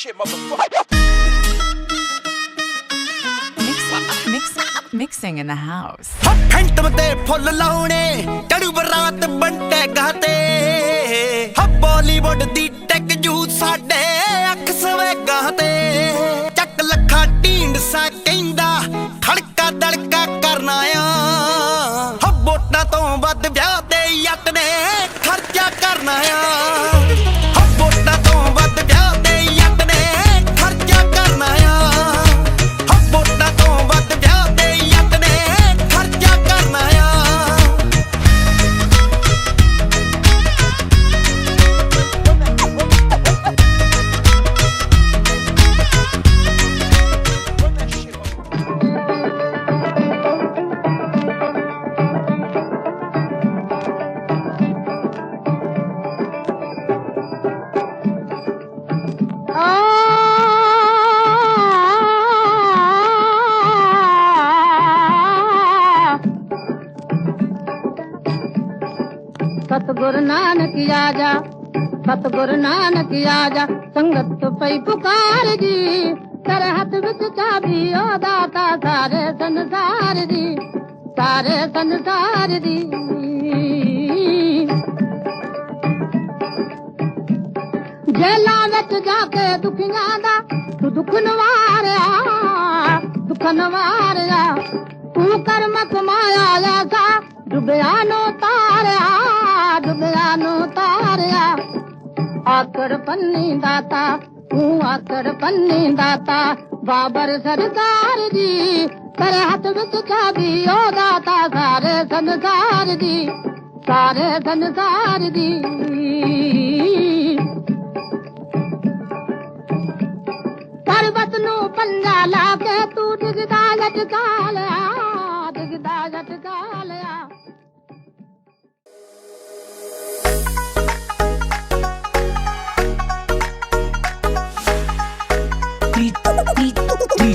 shit, motherfucker. Mix, mix, mixing in the house. Phantom ਤੇ ਫੁੱਲ ਲਾਉਣੇ ਟੜੂ ਬਰਾਤ ਬੰਟੇ ਗਾਤੇ ਹ ਬਾਲੀਵੁੱਡ ਦੀ ਟੈਕ ਜੂ ਸਾਡੇ ਅੱਖ ਸਵੇਗਾ ਤੇ ਚੱਕ ਲੱਖਾਂ ਢੀਂਡ ਸਾ ਸਤਗੁਰ ਨਾਨਕ ਆਜਾ, ਸਤਗੁਰ ਨਾਨਕ ਆਜਾ, ਸੰਗਤ ਪਈ ਪੁਕਾਰ ਜੀ। ਕਰ ਹੱਥ ਵਿੱਚ ਚਾਬੀ, ਉਹ ਦਾਤਾ ਸਾਰੇ ਸੰਸਾਰ ਦੀ ਸਾਰੇ ਸੰਸਾਰ ਦੀ। ਜੇਲਾਂ ਵਿੱਚ ਜਾ ਕੇ ਦੁਖੀਆਂ ਦਾ ਤੂੰ ਦੁੱਖ ਨਵਾਰਿਆ ਦੁੱਖ ਨਵਾਰਿਆ। ਤੂੰ ਕਰਮ ਕਮਾਇਆ ਐਸਾ ਡੁੱਬਿਆ ਨੂੰ ਤਾਰਿਆ। ਡੁੱਬਿਆ ਨੂੰ ਤਾਰਿਆ। ਆਕੜ ਪੰਨੀ ਦਾਤਾ, ਤੂੰ ਆਕੜ ਪੰਨੀ ਦਾਤਾ। ਬਾਬਰ ਸਰਦਾਰ ਦੀ ਕਰ ਹੱਥ ਵਿੱਚ ਚਾਬੀ ਉਹ ਦਾਤਾ। ਸਾਰੇ ਸੰਸਾਰ ਦੀ, ਸਾਰੇ ਸੰਸਾਰ ਦੀ। ਪਰਬਤ ਨੂੰ ਪੰਗਾ ਲਾ ਕੇ ਤੂੰ ਡਿਗਦਾ ਲਟਕਾ ਲਿਆ, ਡਿਗਦਾ ਲਟਕਾ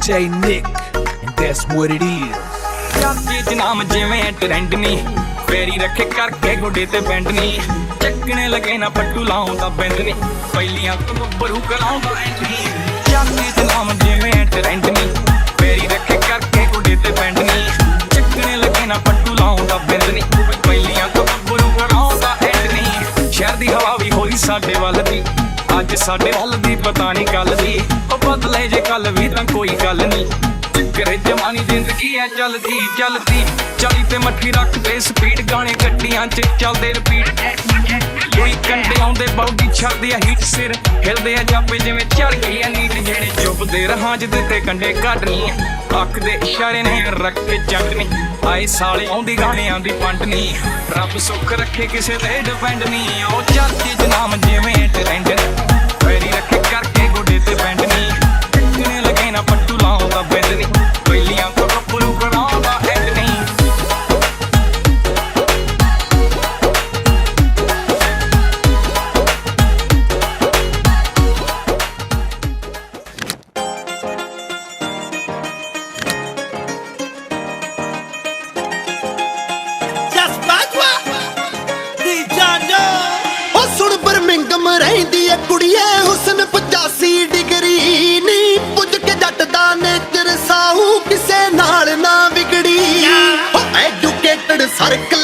DJ Nick, and that's what it is. ਚਾਚੇ ਚ ਨਾਮ ਜਿਵੇਂ ਟ੍ਰੈਂਡ ਨਹੀਂ ਫੇਰੀ ਰੱਖੇ ਕਰਕੇ ਗੋਡੇ ਤੇ ਬੈਂਡ ਨਹੀਂ ਚੱਕਣੇ ਲਗੇ ਨਾ ਪੱਟੂ ਲਾਉਂਦਾ ਬਿੰਦ ਨਹੀਂ ਪਹਿਲੀਆਂ ਤੋਂ ਬੱਬਰੂ ਕਲਾਉਂਦਾ ਐਂਡ ਨਹੀਂ ਚਾਚੇ ਚ ਨਾਮ ਜਿਵੇਂ ਟ੍ਰੈਂਡ ਨਹੀਂ ਫੇਰੀ ਰੱਖੇ ਕਰਕੇ ਗੋਡੇ ਤੇ ਬੈਂਡ ਨਹੀਂ ਚੱਕਣੇ ਲਗੇ ਨਾ ਪੱਟੂ ਲਾਉਂਦਾ ਬਿੰਦ ਨਹੀਂ ਪਹਿਲੀਆਂ ਤੋਂ ਬੱਬਰੂ ਕਲਾਉਂਦਾ ਐਂਡ ਨੀ। ਸ਼ਹਿਰ ਦੀ ਹਵਾ ਵੀ ਹੋਈ ਸਾਡੇ ਵੱਲ ਦੀ। ਅੱਜ ਸਾਡੇ ਵੱਲ ਦੀ ਪਤਾ ਨਹੀਂ ਕੱਲ ਦੀ। ਉਹ ਬਦਲੇ ਜੇ ਕੱਲ ਵੀ ਤਾਂ ਕੋਈ ਗੱਲ ਨਹੀਂ। ਕਰੇ ਜਵਾਨੀ ਜ਼ਿੰਦਗੀ ਐ ਚੱਲਦੀ ਚੱਲਦੀ। ਚਾਲੀ ਤੇ ਮੱਠੀ ਰੱਖਦੇ ਸਪੀਡ ਗਾਣੇ ਗੱਡੀਆਂ 'ਚ ਚੱਲਦੇ ਰਿਪੀਟ ਕੋਈ ਕੰਡੇ ਆਉਂਦੇ, ਬੌਡੀ ਛੱਡਦੇ ਆ ਹੀਟ ਸਿਰ। ਹਿਲਦੇ ਆ ਜਾਪੇ ਜਿਵੇਂ ਚੜ ਗਈ ਆ ਨੀਟ ਜਿਹੜੇ ਚੁੱਪਦੇ ਰਹਾਂ ਜਿੱਦੇ ਤੇ ਕੰਡੇ ਕੱਢਣੀ ਅੱਖ ਦੇ ਇਸ਼ਾਰੇ ਨੇ ਰੱਖ ਕੇ ਚੱਕਣੀ ਆਏ ਸਾਲੇ ਆਉਂਦੀ ਗਾਣਿਆਂ ਦੀ ਪੰਡ ਰੱਬ ਸੁੱਖ ਰੱਖੇ ਕਿਸੇ ਤੇ ਡਿਪੈਂਡ ਨਹੀਂ। ਉਹ ਚਾਚੇ ਜਨਾਮ ਜਿਵੇਂ ਟ੍ਰੈਂਡ ਸਰਕਲ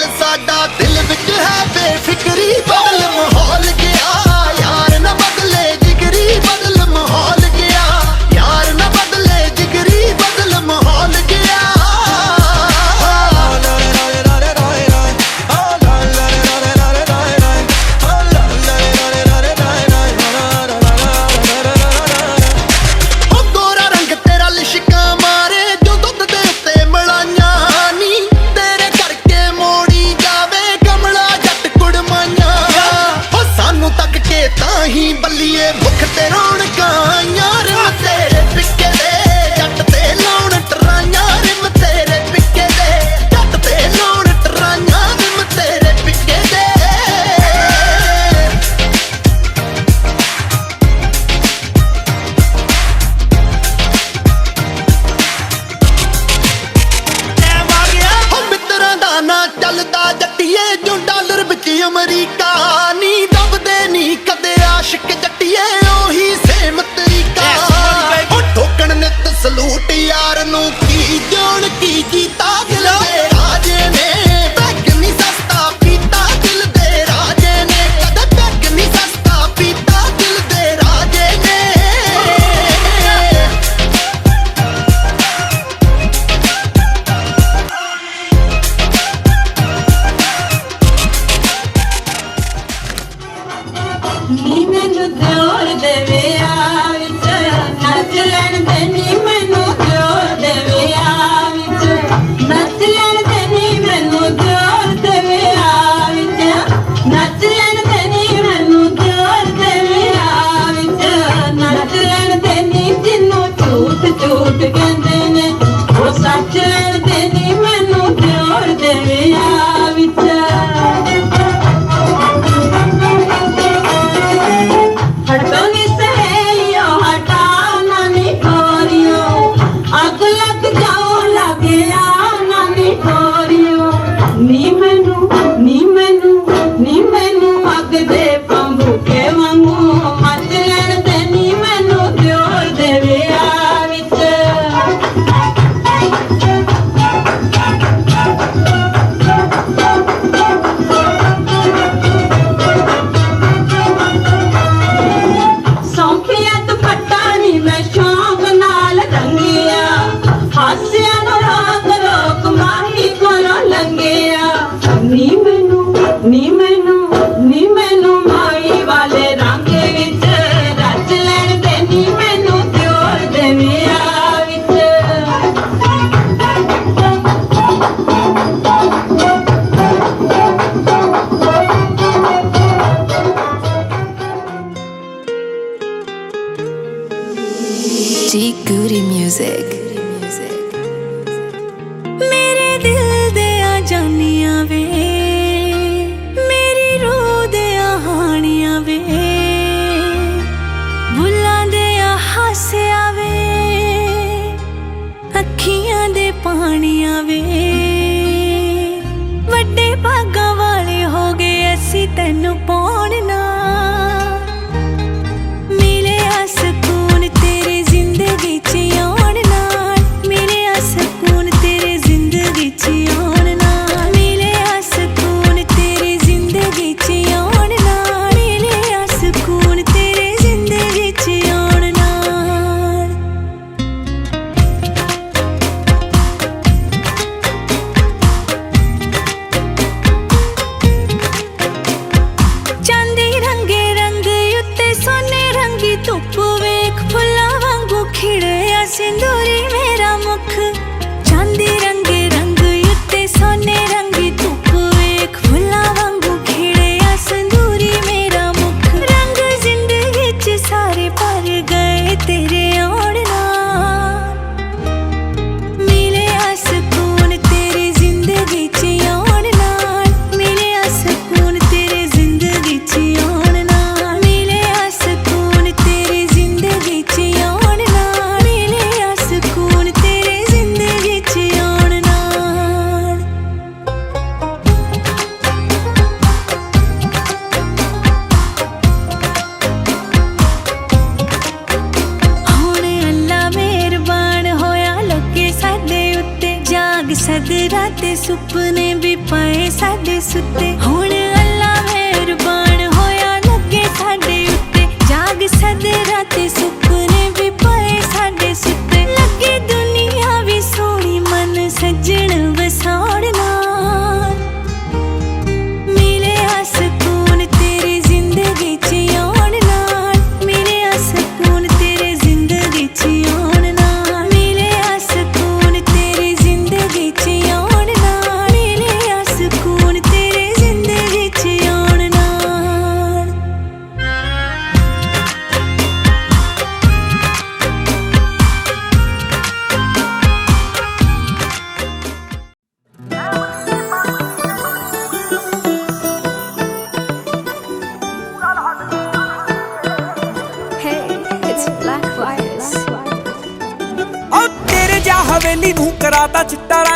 காணியவே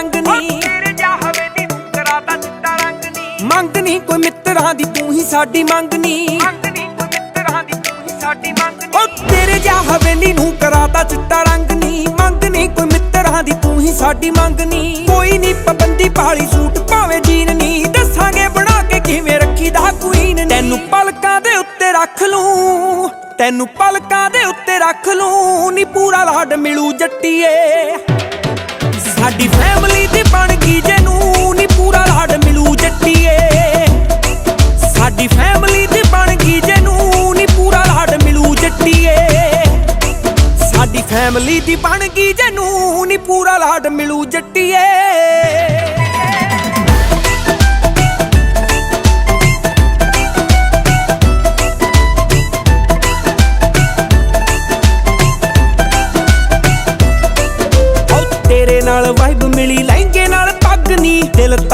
ਰੰਗ ਤੇਰੇ ਚਾਹਵੇ ਦੀ ਮੁਕਰਾ ਦਾ ਚਿੱਟਾ ਰੰਗ ਨਹੀਂ ਮੰਗ ਕੋਈ ਮਿੱਤਰਾਂ ਦੀ ਤੂੰ ਹੀ ਸਾਡੀ ਮੰਗ ਸਾਡੀ ਮੰਗ ਕੋਈ ਨਹੀਂ ਪਾਬੰਦੀ ਪਾਲੀ ਸੂਟ ਭਾਵੇਂ ਜੀਨ ਨਹੀਂ ਦੱਸਾਂਗੇ ਬਣਾ ਕੇ ਕਿਵੇਂ ਰੱਖੀਦਾ ਕੁਈਨ ਤੈਨੂੰ ਪਲਕਾਂ ਦੇ ਉੱਤੇ ਰੱਖ ਲੂੰ। ਤੈਨੂੰ ਪਲਕਾਂ ਦੇ ਉੱਤੇ ਰੱਖ ਲੂੰ। ਨੀ ਪੂਰਾ ਲਾਡ ਮਿਲੂ ਜੱਟੀਏ। ਸਾਡੀ ਫੈਮਿਲੀ ਦੀ ਬਣ ਗਈ ਜੇ ਨੂੰ ਨਹੀਂ ਪੂਰਾ ਲਾਡ ਮਿਲੂ ਜੱਟੀਏ। ਸਾਡੀ ਫੈਮਿਲੀ ਦੀ ਬਣ ਗਈ ਜੇ ਨੂੰ ਨਹੀਂ ਪੂਰਾ ਲਾਡ ਮਿਲੂ ਜੱਟੀਏ। ਸਾਡੀ ਫੈਮਿਲੀ ਦੀ ਬਣ ਗਈ ਜੇ ਨੂੰ ਨਹੀਂ ਪੂਰਾ ਲਾਡ ਮਿਲੂ ਜੱਟੀਏ।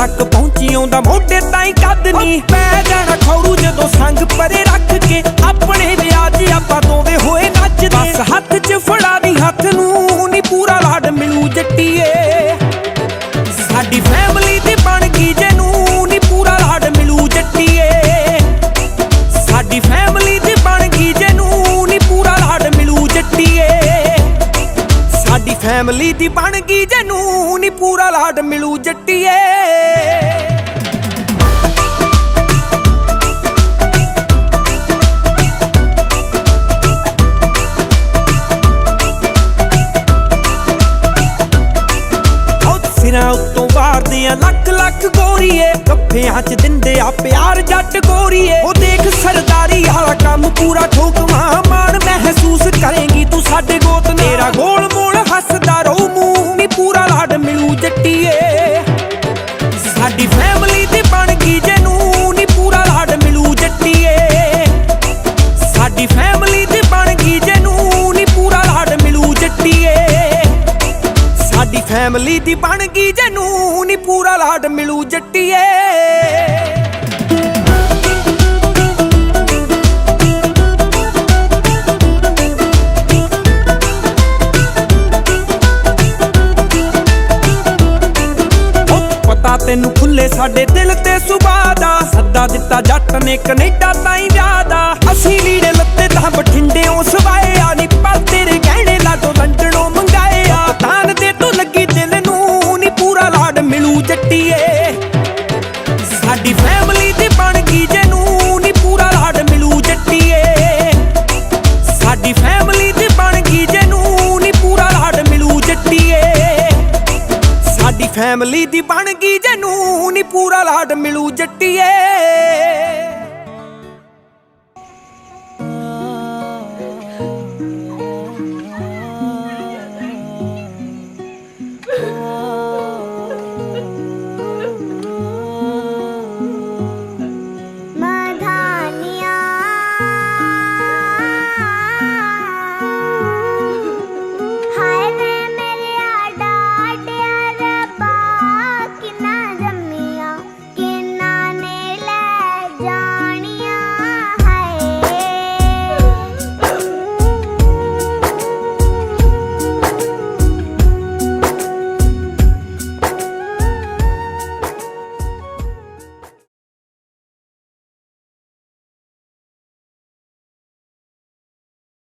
ਤੱਕ ਪਹੁੰਚੀ ਆਉਂਦਾ ਮੋਢੇ ਤਾਈਂ ਕੱਦ ਨਹੀਂ ਪੈ ਜਾਣਾ ਖੌਰੂ ਜਦੋਂ ਸੰਗ ਪਰੇ ਰੱਖ ਕੇ। ਆਪਣੇ ਵਿਆਜ ਆਪਾਂ ਦੋਵੇਂ ਹੋਏ ਨੱਚਦੇ। ਬਸ ਹੱਥ 'ਚ ਫੜਾ ਦੀ ਹੱਥ ਨੂੰ ਨੀ ਪੂਰਾ ਲਾਡ ਮਿਲੂ ਜੱਟੀਏ। ਸਾਡੀ ਫੈਮਿਲੀ ਦੀ ਬਣ ਗਈ ਜਨੂੰ ਨੀ ਪੂਰਾ ਲਾਡ ਮਿਲੂ ਜੱਟੀਏ। ਸਾਡੀ ਫੈਮਿਲੀ ਦੀ ਬਣ ਗਈ ਜਨੂੰ ਨੀ ਪੂਰਾ ਲਾਡ ਮਿਲੂ ਜੱਟੀਏ। ਸਾਡੀ ਫੈਮਿਲੀ ਦੀ ਬਣ ਗਈ ਜਨੂੰ ਨੀ ਪੂਰਾ ਲਾਡ ਮਿਲੂ ਜੱਟੀਏ। ਸਿਰਾਂ ਉੱਤੋਂ ਵਾਰਦੇ ਆ ਲੱਖ ਲੱਖ ਗੋਰੀਏ ਗੱਫਿਆਂ 'ਚ ਦਿੰਦੇ ਆ ਪਿਆਰ ਜੱਟ ਗੋਰੀਏ ਉਹ ਦੇਖ ਸਰਦਾਰੀ ਵਾਲਾ ਕੰਮ ਪੂਰਾ ਠੋਕਵਾ, ਮਾਣ ਮਹਿਸੂਸ ਕਰੇਗੀ ਤੂੰ ਸਾਡੇ ਗੋਤ ਨਾਲ। ਤੇਰਾ ਗੋਲ ਮੋਲ ਫੈਮਿਲੀ ਦੀ ਬਣ ਗਈ ਜਨੂੰ ਨੀ ਪੂਰਾ ਲਾਡ ਮਿਲੂ ਜੱਟੀਏ। ਪਤਾ ਤੈਨੂੰ ਖੁੱਲੇ ਸਾਡੇ ਦਿਲ ਤੇ ਸੁਭਾ ਦਾ। ਸੱਦਾ ਦਿੱਤਾ ਜੱਟ ਨੇ ਕੈਨੇਡਾ ਤਾਈਂ ਜਾ ਪੂਰਾ ਲਾਡ ਮਿਲੂ ਜੱਟੀਏ।